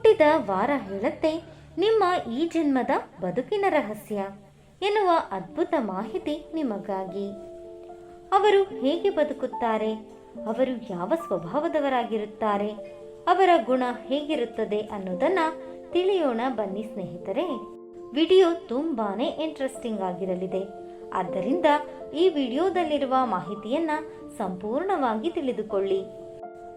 ಹುಟ್ಟಿದ ವಾರ ಹೇಳುತ್ತೆ, ನಿಮ್ಮ ಈ ಜನ್ಮದ ಬದುಕಿನ ರಹಸ್ಯ ಎನ್ನುವ ಅದ್ಭುತ ಮಾಹಿತಿ ನಿಮಗಾಗಿ. ಅವರು ಹೇಗೆ ಬದುಕುತ್ತಾರೆ? ಅವರು ಯಾವ ಸ್ವಭಾವದವರಾಗಿರುತ್ತಾರೆ? ಅವರ ಗುಣ ಹೇಗಿರುತ್ತದೆ ಅನ್ನೋದನ್ನ ತಿಳಿಯೋಣ ಬನ್ನಿ ಸ್ನೇಹಿತರೆ. ವಿಡಿಯೋ ತುಂಬಾನೇ ಇಂಟ್ರೆಸ್ಟಿಂಗ್ ಆಗಿರಲಿದೆ. ಆದ್ದರಿಂದ ಈ ವಿಡಿಯೋದಲ್ಲಿರುವ ಮಾಹಿತಿಯನ್ನ ಸಂಪೂರ್ಣವಾಗಿ ತಿಳಿದುಕೊಳ್ಳಿ.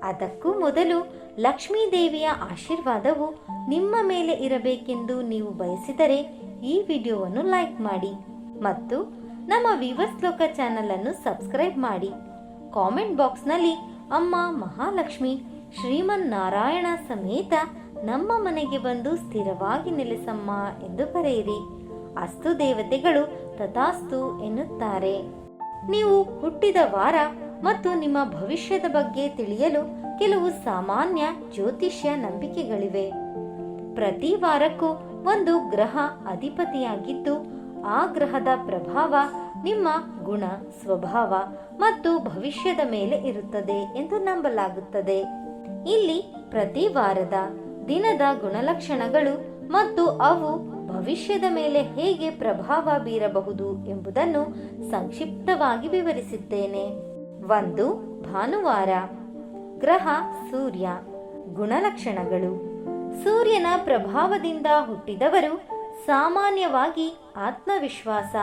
ಅದಕ್ಕೂ ಮೊದಲು ಲಕ್ಷ್ಮೀದೇವಿಯ ಆಶೀರ್ವಾದವು ನಿಮ್ಮ ಮೇಲೆ ಇರಬೇಕೆಂದು ನೀವು ಬಯಸಿದರೆ ಈ ವಿಡಿಯೋವನ್ನು ಲೈಕ್ ಮಾಡಿ ಮತ್ತು ನಮ್ಮ ವಿವರ್ಸ್ ಲೋಕ ಚಾನಲ್ ಅನ್ನು ಸಬ್ಸ್ಕ್ರೈಬ್ ಮಾಡಿ. ಕಾಮೆಂಟ್ ಬಾಕ್ಸ್ನಲ್ಲಿ ಅಮ್ಮ ಮಹಾಲಕ್ಷ್ಮಿ ಶ್ರೀಮನ್ ನಾರಾಯಣ ಸಮೇತ ನಮ್ಮ ಮನೆಗೆ ಬಂದು ಸ್ಥಿರವಾಗಿ ನೆಲೆಸಮ್ಮ ಎಂದು ಬರೆಯಿರಿ. ಅಸ್ತು ದೇವತೆಗಳು ತಥಾಸ್ತು ಎನ್ನುತ್ತಾರೆ. ನೀವು ಹುಟ್ಟಿದ ವಾರ ಮತ್ತು ನಿಮ್ಮ ಭವಿಷ್ಯದ ಬಗ್ಗೆ ತಿಳಿಯಲು ಕೆಲವು ಸಾಮಾನ್ಯ ಜ್ಯೋತಿಷ್ಯ ನಂಬಿಕೆಗಳಿವೆ. ಪ್ರತಿ ವಾರಕ್ಕೂ ಒಂದು ಗ್ರಹ ಅಧಿಪತಿಯಾಗಿದ್ದು, ಆ ಗ್ರಹದ ಪ್ರಭಾವ ನಿಮ್ಮ ಗುಣ, ಸ್ವಭಾವ ಮತ್ತು ಭವಿಷ್ಯದ ಮೇಲೆ ಇರುತ್ತದೆ ಎಂದು ನಂಬಲಾಗುತ್ತದೆ. ಇಲ್ಲಿ ಪ್ರತಿ ವಾರದ ದಿನದ ಗುಣಲಕ್ಷಣಗಳು ಮತ್ತು ಅವು ಭವಿಷ್ಯದ ಮೇಲೆ ಹೇಗೆ ಪ್ರಭಾವ ಬೀರಬಹುದು ಎಂಬುದನ್ನು ಸಂಕ್ಷಿಪ್ತವಾಗಿ ವಿವರಿಸಿದ್ದೇನೆ ಒಂದು ಭಾನುವಾರ. ಗ್ರಹ ಸೂರ್ಯ. ಗುಣಲಕ್ಷಣಗಳು. ಸೂರ್ಯನ ಪ್ರಭಾವದಿಂದ ಹುಟ್ಟಿದವರು ಸಾಮಾನ್ಯವಾಗಿ ಆತ್ಮವಿಶ್ವಾಸ,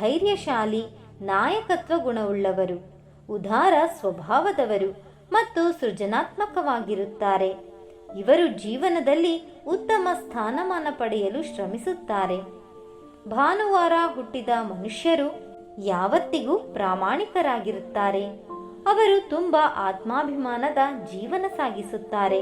ಧೈರ್ಯಶಾಲಿ ನಾಯಕತ್ವ ಗುಣವುಳ್ಳವರು ಉದಾರ ಸ್ವಭಾವದವರು ಮತ್ತು ಸೃಜನಾತ್ಮಕವಾಗಿರುತ್ತಾರೆ. ಇವರು ಜೀವನದಲ್ಲಿ ಉತ್ತಮ ಸ್ಥಾನಮಾನ ಪಡೆಯಲು ಶ್ರಮಿಸುತ್ತಾರೆ. ಭಾನುವಾರ ಹುಟ್ಟಿದ ಮನುಷ್ಯರು ಯಾವತ್ತಿಗೂ ಪ್ರಾಮಾಣಿಕರಾಗಿರುತ್ತಾರೆ. ಅವರು ತುಂಬಾ ಆತ್ಮಾಭಿಮಾನದ ಜೀವನ ಸಾಗಿಸುತ್ತಾರೆ.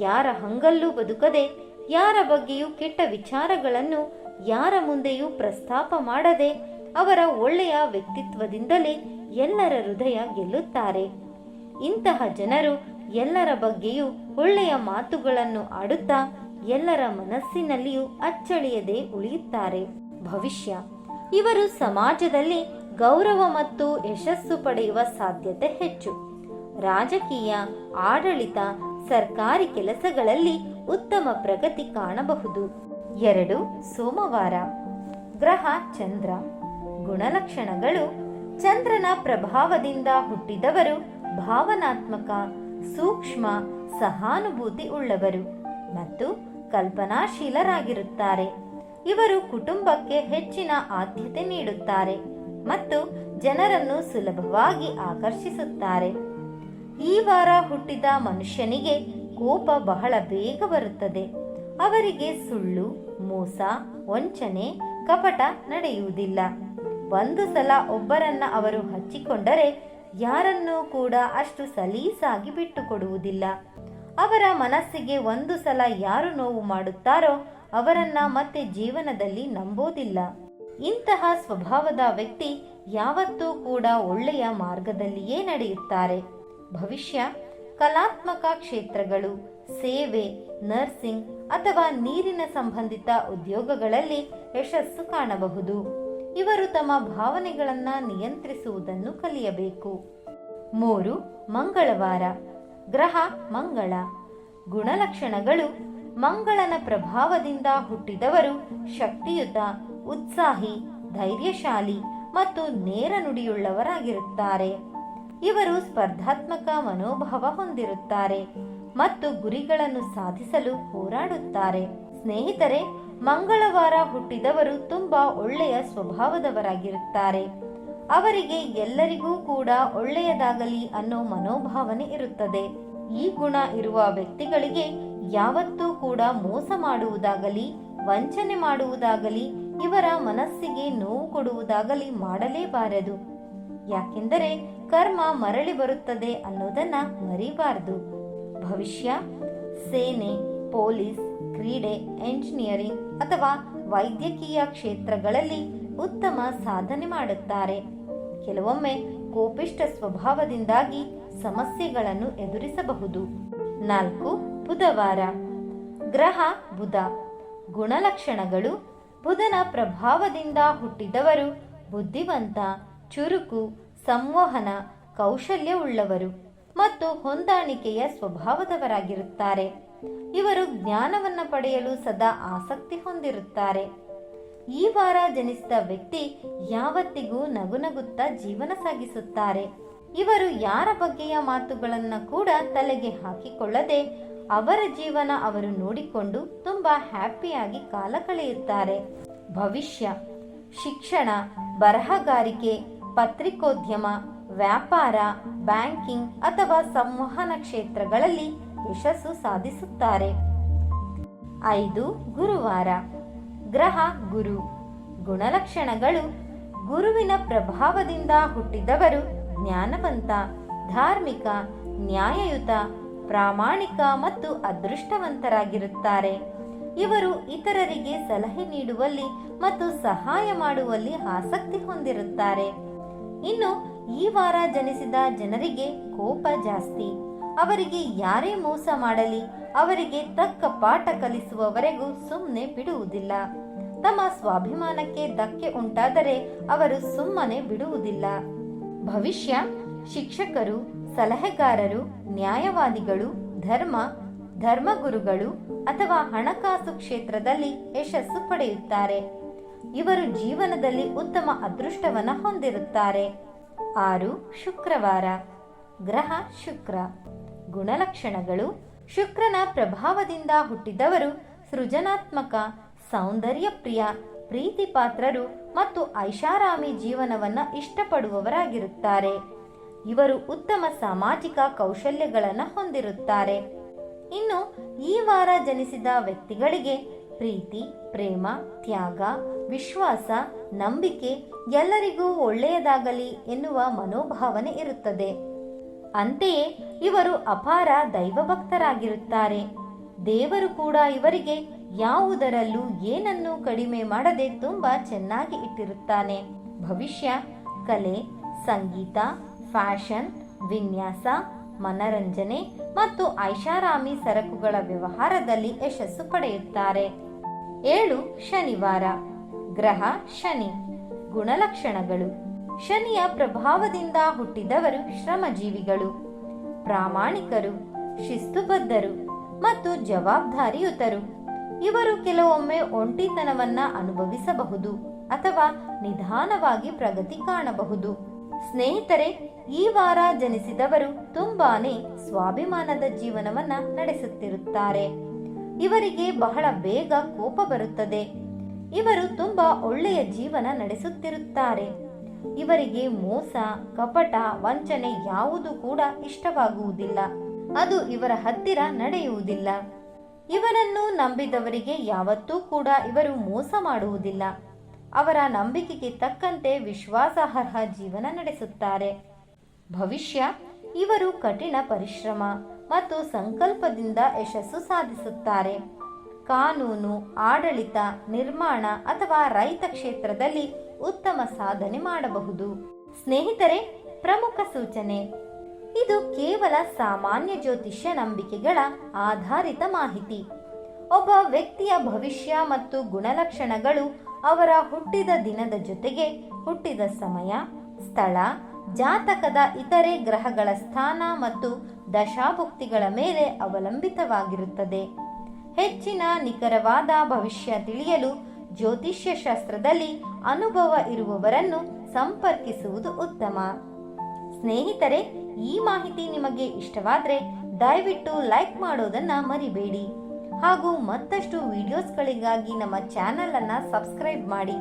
ಯಾರ ಹಂಗಲ್ಲೂ ಬದುಕದೆ, ಯಾರ ಬಗ್ಗೆಯೂ ಕೆಟ್ಟ ವಿಚಾರಗಳನ್ನು ಯಾರ ಮುಂದೆಯೂ ಪ್ರಸ್ತಾಪ ಮಾಡದೆ, ಅವರ ಒಳ್ಳೆಯ ವ್ಯಕ್ತಿತ್ವದಿಂದಲೇ ಎಲ್ಲರ ಹೃದಯ ಗೆಲ್ಲುತ್ತಾರೆ. ಇಂತಹ ಜನರು ಎಲ್ಲರ ಬಗ್ಗೆಯೂ ಒಳ್ಳೆಯ ಮಾತುಗಳನ್ನು ಆಡುತ್ತಾ, ಎಲ್ಲರ ಮನಸ್ಸಿನಲ್ಲಿಯೂ ಅಚ್ಚಳಿಯದೆ ಉಳಿಯುತ್ತಾರೆ. ಭವಿಷ್ಯ ಇವರು ಸಮಾಜದಲ್ಲಿ ಗೌರವ ಮತ್ತು ಯಶಸ್ಸು ಪಡೆಯುವ ಸಾಧ್ಯತೆ ಹೆಚ್ಚು. ರಾಜಕೀಯ, ಆಡಳಿತ, ಸರ್ಕಾರಿ ಕೆಲಸಗಳಲ್ಲಿ ಉತ್ತಮ ಪ್ರಗತಿ ಕಾಣಬಹುದು. ಎರಡು, ಸೋಮವಾರ. ಗ್ರಹ ಚಂದ್ರ. ಗುಣಲಕ್ಷಣಗಳು ಚಂದ್ರನ ಪ್ರಭಾವದಿಂದ ಹುಟ್ಟಿದವರು ಭಾವನಾತ್ಮಕ, ಸೂಕ್ಷ್ಮ, ಸಹಾನುಭೂತಿ ಉಳ್ಳವರು ಮತ್ತು ಕಲ್ಪನಾಶೀಲರಾಗಿರುತ್ತಾರೆ. ಇವರು ಕುಟುಂಬಕ್ಕೆ ಹೆಚ್ಚಿನ ಆದ್ಯತೆ ನೀಡುತ್ತಾರೆ ಮತ್ತು ಜನರನ್ನು ಸುಲಭವಾಗಿ ಆಕರ್ಷಿಸುತ್ತಾರೆ. ಈ ವಾರ ಹುಟ್ಟಿದ ಮನುಷ್ಯನಿಗೆ ಕೋಪ ಬಹಳ ಬೇಗ ಬರುತ್ತದೆ. ಅವರಿಗೆ ಸುಳ್ಳು, ಮೋಸ, ವಂಚನೆ, ಕಪಟ ನಡೆಯುವುದಿಲ್ಲ. ಒಂದು ಸಲ ಒಬ್ಬರನ್ನ ಅವರು ಹಚ್ಚಿಕೊಂಡರೆ ಯಾರನ್ನೂ ಕೂಡ ಅಷ್ಟು ಸಲೀಸಾಗಿ ಬಿಟ್ಟುಕೊಡುವುದಿಲ್ಲ. ಅವರ ಮನಸ್ಸಿಗೆ ಒಂದು ಸಲ ಯಾರು ನೋವು ಮಾಡುತ್ತಾರೋ ಅವರನ್ನ ಮತ್ತೆ ಜೀವನದಲ್ಲಿ ನಂಬೋದಿಲ್ಲ. ಇಂತಹ ಸ್ವಭಾವದ ವ್ಯಕ್ತಿ ಯಾವತ್ತೂ ಕೂಡ ಒಳ್ಳೆಯ ಮಾರ್ಗದಲ್ಲಿಯೇ ನಡೆಯುತ್ತಾರೆ. ಭವಿಷ್ಯ, ಕಲಾತ್ಮಕ ಕ್ಷೇತ್ರಗಳು, ಸೇವೆ, ನರ್ಸಿಂಗ್ ಅಥವಾ ನೀರಿನ ಸಂಬಂಧಿತ ಉದ್ಯೋಗಗಳಲ್ಲಿ ಯಶಸ್ಸು ಕಾಣಬಹುದು. ಇವರು ತಮ್ಮ ಭಾವನೆಗಳನ್ನು ನಿಯಂತ್ರಿಸುವುದನ್ನು ಕಲಿಯಬೇಕು. ಮೂರು, ಮಂಗಳವಾರ. ಗ್ರಹ, ಮಂಗಳ. ಗುಣಲಕ್ಷಣಗಳು ಮಂಗಳನ ಪ್ರಭಾವದಿಂದ ಹುಟ್ಟಿದವರು ಶಕ್ತಿಯುತ, ಉತ್ಸಾಹಿ, ಧೈರ್ಯಶಾಲಿ ಮತ್ತು ನೇರ ನುಡಿಯುಳ್ಳವರಾಗಿರುತ್ತಾರೆ. ಇವರು ಸ್ಪರ್ಧಾತ್ಮಕ ಮನೋಭಾವ ಹೊಂದಿರುತ್ತಾರೆ ಮತ್ತು ಗುರಿಗಳನ್ನು ಸಾಧಿಸಲು ಹೋರಾಡುತ್ತಾರೆ. ಸ್ನೇಹಿತರೆ, ಮಂಗಳವಾರ ಹುಟ್ಟಿದವರು ತುಂಬಾ ಒಳ್ಳೆಯ ಸ್ವಭಾವದವರಾಗಿರುತ್ತಾರೆ. ಅವರಿಗೆ ಎಲ್ಲರಿಗೂ ಕೂಡ ಒಳ್ಳೆಯದಾಗಲಿ ಅನ್ನೋ ಮನೋಭಾವನೆ ಇರುತ್ತದೆ. ಈ ಗುಣ ಇರುವ ವ್ಯಕ್ತಿಗಳಿಗೆ ಯಾವತ್ತೂ ಕೂಡ ಮೋಸ ಮಾಡುವುದಾಗಲಿ, ವಂಚನೆ ಮಾಡುವುದಾಗಲಿ, ಇವರ ಮನಸ್ಸಿಗೆ ನೋವು ಕೊಡುವುದಾಗಲಿ ಮಾಡಲೇಬಾರದು. ಯಾಕೆಂದರೆ ಕರ್ಮ ಮರಳಿ ಬರುತ್ತದೆ ಅನ್ನೋದನ್ನ ಮರಿಬಾರದು. ಭವಿಷ್ಯ, ಸೇನೆ, ಪೊಲೀಸ್, ಕ್ರೀಡೆ, ಎಂಜಿನಿಯರಿಂಗ್ ಅಥವಾ ವೈದ್ಯಕೀಯ ಕ್ಷೇತ್ರಗಳಲ್ಲಿ ಉತ್ತಮ ಸಾಧನೆ ಮಾಡುತ್ತಾರೆ. ಕೆಲವೊಮ್ಮೆ ಕೋಪಿಷ್ಟ ಸ್ವಭಾವದಿಂದಾಗಿ ಸಮಸ್ಯೆಗಳನ್ನು ಎದುರಿಸಬಹುದು. ನಾಲ್ಕು ಬುಧವಾರ. ಗ್ರಹ ಬುಧ. ಗುಣಲಕ್ಷಣಗಳು ಬುಧನ ಪ್ರಭಾವದಿಂದ ಹುಟ್ಟಿದವರು, ಬುದ್ಧಿವಂತ, ಚುರುಕು, ಸಂವಹನ, ಕೌಶಲ್ಯವುಳ್ಳವರು ಮತ್ತು ಹೊಂದಾಣಿಕೆಯ ಸ್ವಭಾವದವರಾಗಿರುತ್ತಾರೆ. ಇವರು ಜ್ಞಾನವನ್ನು ಪಡೆಯಲು ಸದಾ ಆಸಕ್ತಿ ಹೊಂದಿರುತ್ತಾರೆ. ಈ ವಾರ ಜನಿಸಿದ ವ್ಯಕ್ತಿ ಯಾವತ್ತಿಗೂ ನಗುನಗುತ್ತಾ ಜೀವನ ಸಾಗಿಸುತ್ತಾರೆ. ಇವರು ಯಾರ ಬಗ್ಗೆಯ ಮಾತುಗಳನ್ನು ಕೂಡ ತಲೆಗೆ ಹಾಕಿಕೊಳ್ಳದೆ ಅವರ ಜೀವನ ಅವರು ನೋಡಿಕೊಂಡು ತುಂಬಾ ಹ್ಯಾಪಿಯಾಗಿ ಕಾಲ ಕಳೆಯುತ್ತಾರೆ. ಭವಿಷ್ಯ, ಶಿಕ್ಷಣ, ಬರಹಗಾರಿಕೆ, ಪತ್ರಿಕೋದ್ಯಮ, ವ್ಯಾಪಾರ, ಬ್ಯಾಂಕಿಂಗ್ ಅಥವಾ ಸಂವಹನ ಕ್ಷೇತ್ರಗಳಲ್ಲಿ ಯಶಸ್ಸು ಸಾಧಿಸುತ್ತಾರೆ. ಐದು, ಗುರುವಾರ. ಗ್ರಹ, ಗುರು. ಗುಣಲಕ್ಷಣಗಳು ಗುರುವಿನ ಪ್ರಭಾವದಿಂದ ಹುಟ್ಟಿದವರು ಜ್ಞಾನವಂತ, ಧಾರ್ಮಿಕ, ನ್ಯಾಯಯುತ ಪ್ರಾಮಾಣಿಕ ಮತ್ತು ಅದೃಷ್ಟವಂತರಾಗಿರುತ್ತಾರೆ. ಇವರು ಇತರರಿಗೆ ಸಲಹೆ ನೀಡುವಲ್ಲಿ ಮತ್ತು ಸಹಾಯ ಮಾಡುವಲ್ಲಿ ಆಸಕ್ತಿ ಹೊಂದಿರುತ್ತಾರೆ. ಇನ್ನು ಈ ವಾರ ಜನಿಸಿದ ಜನರಿಗೆ ಕೋಪ ಜಾಸ್ತಿ. ಅವರಿಗೆ ಯಾರೇ ಮೋಸ ಮಾಡಲಿ, ಅವರಿಗೆ ತಕ್ಕ ಪಾಠ ಕಲಿಸುವವರೆಗೂ ಸುಮ್ಮನೆ ಬಿಡುವುದಿಲ್ಲ. ತಮ್ಮ ಸ್ವಾಭಿಮಾನಕ್ಕೆ ಧಕ್ಕೆ ಉಂಟಾದರೆ ಅವರು ಸುಮ್ಮನೆ ಬಿಡುವುದಿಲ್ಲ. ಭವಿಷ್ಯ ಶಿಕ್ಷಕರು ಸಲಹೆಗಾರರು, ನ್ಯಾಯವಾದಿಗಳು, ಧರ್ಮ, ಧರ್ಮಗುರುಗಳು ಅಥವಾ ಹಣಕಾಸು ಕ್ಷೇತ್ರದಲ್ಲಿ ಯಶಸ್ಸು ಪಡೆಯುತ್ತಾರೆ. ಇವರು ಜೀವನದಲ್ಲಿ ಉತ್ತಮ ಅದೃಷ್ಟವನ್ನು ಹೊಂದಿರುತ್ತಾರೆ. ಆರು, ಶುಕ್ರವಾರ. ಗ್ರಹ ಶುಕ್ರ. ಗುಣಲಕ್ಷಣಗಳು, ಶುಕ್ರನ ಪ್ರಭಾವದಿಂದ ಹುಟ್ಟಿದವರು ಸೃಜನಾತ್ಮಕ ಸೌಂದರ್ಯ ಪ್ರಿಯ ಪ್ರೀತಿಪಾತ್ರರು ಮತ್ತು ಐಷಾರಾಮಿ ಜೀವನವನ್ನ ಇಷ್ಟಪಡುವವರಾಗಿರುತ್ತಾರೆ. ಇವರು ಉತ್ತಮ ಸಾಮಾಜಿಕ ಕೌಶಲ್ಯಗಳನ್ನು ಹೊಂದಿರುತ್ತಾರೆ. ಇನ್ನು ಈ ವಾರ ಜನಿಸಿದ ವ್ಯಕ್ತಿಗಳಿಗೆ ಪ್ರೀತಿ, ಪ್ರೇಮ, ತ್ಯಾಗ, ವಿಶ್ವಾಸ, ನಂಬಿಕೆ ಎಲ್ಲರಿಗೂ ಒಳ್ಳೆಯದಾಗಲಿ ಎನ್ನುವ ಮನೋಭಾವನೆ ಇರುತ್ತದೆ. ಅಂತೆಯೇ ಇವರು ಅಪಾರ ದೈವಭಕ್ತರಾಗಿರುತ್ತಾರೆ. ದೇವರು ಕೂಡ ಇವರಿಗೆ ಯಾವುದರಲ್ಲೂ ಏನನ್ನೂ ಕಡಿಮೆ ಮಾಡದೆ ತುಂಬಾ ಚೆನ್ನಾಗಿ ಇಟ್ಟಿರುತ್ತಾನೆ. ಭವಿಷ್ಯ, ಕಲೆ, ಸಂಗೀತ ಫ್ಯಾಷನ್, ವಿನ್ಯಾಸ, ಮನರಂಜನೆ ಮತ್ತು ಐಷಾರಾಮಿ ಸರಕುಗಳ ವ್ಯವಹಾರದಲ್ಲಿ ಯಶಸ್ಸು ಪಡೆಯುತ್ತಾರೆ. ಏಳು, ಶನಿವಾರ. ಗ್ರಹ, ಶನಿ. ಗುಣಲಕ್ಷಣಗಳು. ಶನಿಯ ಪ್ರಭಾವದಿಂದ ಹುಟ್ಟಿದವರು ಶ್ರಮಜೀವಿಗಳು. ಪ್ರಾಮಾಣಿಕರು, ಶಿಸ್ತುಬದ್ಧರು ಮತ್ತು ಜವಾಬ್ದಾರಿಯುತರು. ಇವರು ಕೆಲವೊಮ್ಮೆ ಒಂಟಿತನವನ್ನ ಅನುಭವಿಸಬಹುದು ಅಥವಾ ನಿಧಾನವಾಗಿ ಪ್ರಗತಿ ಕಾಣಬಹುದು. ಸ್ನೇಹಿತರೆ, ಈ ವಾರ ಜನಿಸಿದವರು ತುಂಬಾನೇ ಸ್ವಾಭಿಮಾನದ ಜೀವನವನ್ನ ನಡೆಸುತ್ತಿರುತ್ತಾರೆ. ಇವರಿಗೆ ಬಹಳ ಬೇಗ ಕೋಪ ಬರುತ್ತದೆ. ಇವರು ತುಂಬಾ ಒಳ್ಳೆಯ ಜೀವನ ನಡೆಸುತ್ತಿರುತ್ತಾರೆ. ಇವರಿಗೆ ಮೋಸ, ಕಪಟ, ವಂಚನೆ ಯಾವುದು ಕೂಡ ಇಷ್ಟವಾಗುವುದಿಲ್ಲ. ಅದು ಇವರ ಹತ್ತಿರ ನಡೆಯುವುದಿಲ್ಲ. ಇವರನ್ನು ನಂಬಿದವರಿಗೆ ಯಾವತ್ತೂ ಕೂಡ ಇವರು ಮೋಸ ಮಾಡುವುದಿಲ್ಲ. ಅವರ ನಂಬಿಕೆಗೆ ತಕ್ಕಂತೆ ವಿಶ್ವಾಸಾರ್ಹ ಜೀವನ ನಡೆಸುತ್ತಾರೆ. ಭವಿಷ್ಯ, ಇವರು ಕಠಿಣ ಪರಿಶ್ರಮ ಮತ್ತು ಸಂಕಲ್ಪದಿಂದ ಯಶಸ್ಸು ಸಾಧಿಸುತ್ತಾರೆ. ಕಾನೂನು, ಆಡಳಿತ, ನಿರ್ಮಾಣ ಅಥವಾ ರೈತ ಕ್ಷೇತ್ರದಲ್ಲಿ ಉತ್ತಮ ಸಾಧನೆ ಮಾಡಬಹುದು. ಸ್ನೇಹಿತರೆ, ಪ್ರಮುಖ ಸೂಚನೆ. ಇದು ಕೇವಲ ಸಾಮಾನ್ಯ ಜ್ಯೋತಿಷ್ಯ ನಂಬಿಕೆಗಳ ಆಧಾರಿತ ಮಾಹಿತಿ. ಒಬ್ಬ ವ್ಯಕ್ತಿಯ ಭವಿಷ್ಯ ಮತ್ತು ಗುಣಲಕ್ಷಣಗಳು ಅವರ ಹುಟ್ಟಿದ ದಿನದ ಜೊತೆಗೆ ಹುಟ್ಟಿದ ಸಮಯ, ಸ್ಥಳ, ಜಾತಕದ ಇತರೆ ಗ್ರಹಗಳ ಸ್ಥಾನ ಮತ್ತು ದಶಾಭುಕ್ತಿಗಳ ಮೇಲೆ ಅವಲಂಬಿತವಾಗಿರುತ್ತದೆ. ಹೆಚ್ಚಿನ ನಿಖರವಾದ ಭವಿಷ್ಯ ತಿಳಿಯಲು ಜ್ಯೋತಿಷ್ಯ ಶಾಸ್ತ್ರದಲ್ಲಿ ಅನುಭವ ಇರುವವರನ್ನು ಸಂಪರ್ಕಿಸುವುದು ಉತ್ತಮ. ಸ್ನೇಹಿತರೆ, ಈ ಮಾಹಿತಿ ನಿಮಗೆ ಇಷ್ಟವಾದರೆ ದಯವಿಟ್ಟು ಲೈಕ್ ಮಾಡೋದನ್ನು ಮರಿಬೇಡಿ. ಹಾಗೂ ಮತ್ತಷ್ಟು ವಿಡಿಯೋಸ್ಗಳಿಗಾಗಿ ನಮ್ಮ ಚಾನೆಲ್ ಅನ್ನ ಸಬ್ಸ್ಕ್ರೈಬ್ ಮಾಡಿ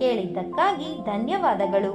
ಕೇಳಿದ್ದಕ್ಕಾಗಿ ಧನ್ಯವಾದಗಳು.